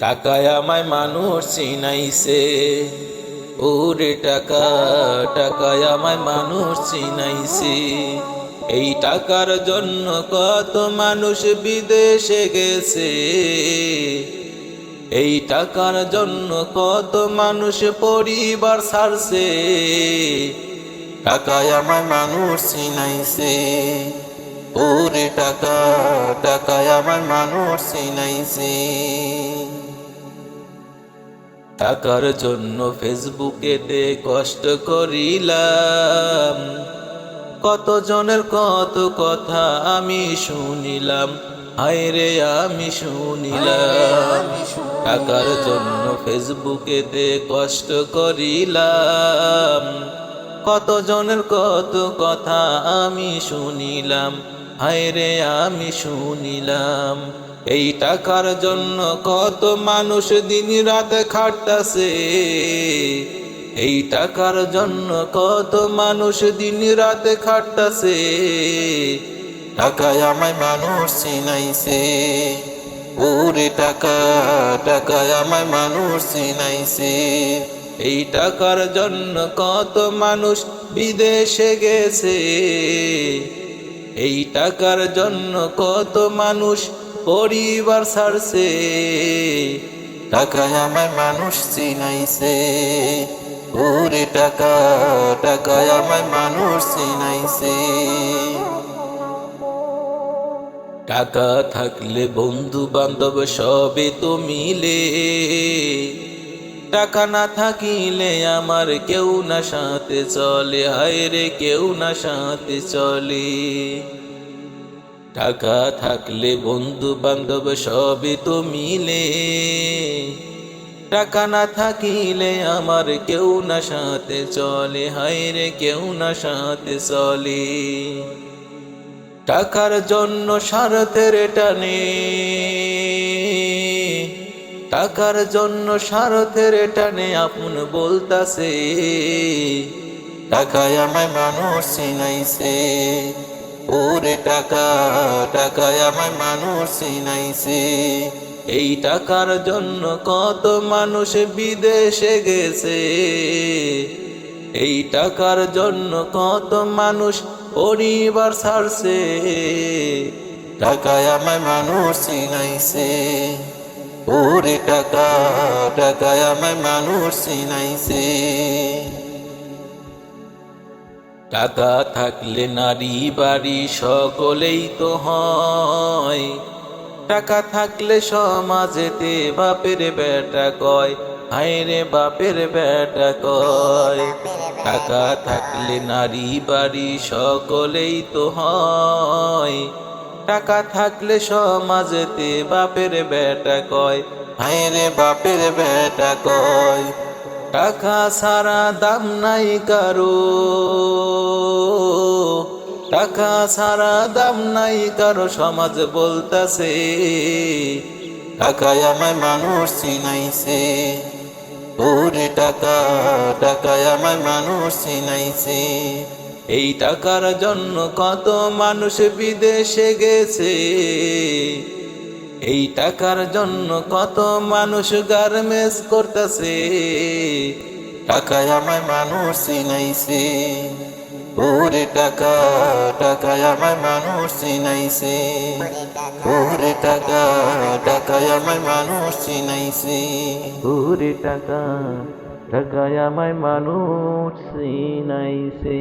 টাকায় আমায় মানুষ চিনাইছে। ওরে টাকা, টাকায় আমায় মানুষ চিনাইছে। এই টাকার জন্য কত মানুষ বিদেশে গেছে। এই টাকার জন্য কত মানুষ পরিবার ছাড়ছে। টাকায় আমায় মানুষ চিনাইছে। ওরে টাকা, টাকায় আমার মানুষ চিনাইছে। টাকার জন্য ফেসবুকেতে কষ্ট করিলাম। কতজনের কত কথা আমি শুনিলাম হায় রে আমি শুনিলাম। টাকার জন্য ফেসবুকেতে কষ্ট করিলাম। কতজনের কত কথা আমি শুনিলাম হায় রে আমি শুনিলাম, এই টাকার জন্য কত মানুষ দিন রাত খাটতাছে। এই টাকার জন্য কত মানুষ দিন রাত খাটতাছে। টাকায় আমায় মানুষ চিনাইছে ওরে টাকা, টাকায় আমায় মানুষ চিনাইছে। এই টাকার জন্য কত মানুষ বিদেশে গেছে। এই টাকার জন্য কত মানুষ পরিবার ছাড়ছে? টাকায় আমায় মানুষ চিনাইছে। ওরে টাকা, টাকায় আমায় মানুষ চিনাইছে। টাকা থাকলে বন্ধু বান্ধব সবে তো মিলে। টাকা না থাকিলে আমার কেউ না সাথে চলে। হায় রে, কেউ না সাথে চলে। টাকা থাকলে বন্ধু বান্ধব সবে তো মিলে। টাকা না থাকিলে আমার কেউ না সাথে চলে। হায় রে, কেউ না সাথে চলে। টাকার জন্য স্বার্থের টানে টাকার জন্য স্বার্থের টানে আপন বলতাছে, টাকায় আমায় মানুষ চিনাইছে, ওরে টাকা, টাকায় আমায় মানুষ চিনাইছে, এই টাকার জন্য কত মানুষ বিদেশে গেছে, এই টাকার জন্য কত মানুষ পরিবার ছাড়ছে, টাকায় আমায় মানুষ চিনাইছে। ওরে টাকা, টাকায় আমায় মানুষ চিনাইছে। টাকা থাকলে নারী বাড়ি সকলেই তো হয়। টাকা থাকলে সমাজেতে বাপের বেটা কয় হায় রে বাপের বেটা কয়। টাকা থাকলে নারী বাড়ি সকলেই তো হয়। টাকা থাকলে সমাজেতে বাপের বেটা কয়? হায় রে বাপের বেটা কয়? টাকা সারা দাম নাই কারও। টাকা সারা দাম নাই কারও, সমাজ বলতাছে। টাকায় আমায় মানুষ চিনাইছে। ওরে টাকা, টাকায় আমায় মানুষ চিনাইছে। এই টাকার জন্য কত মানুষ বিদেশে গেছে? এই টাকার জন্য কত মানুষ গার্মেন্টস করতেছে? টাকায় আমায় মানুষ চিনাইছে। ওরে টাকা, টাকায় আমায় মানুষ চিনাইছে। ওরে টাকা, টাকায় আমায় মানুষ চিনাইছে। ওরে টাকা ঢাকায় আমায় মানুষ চিনাইছে।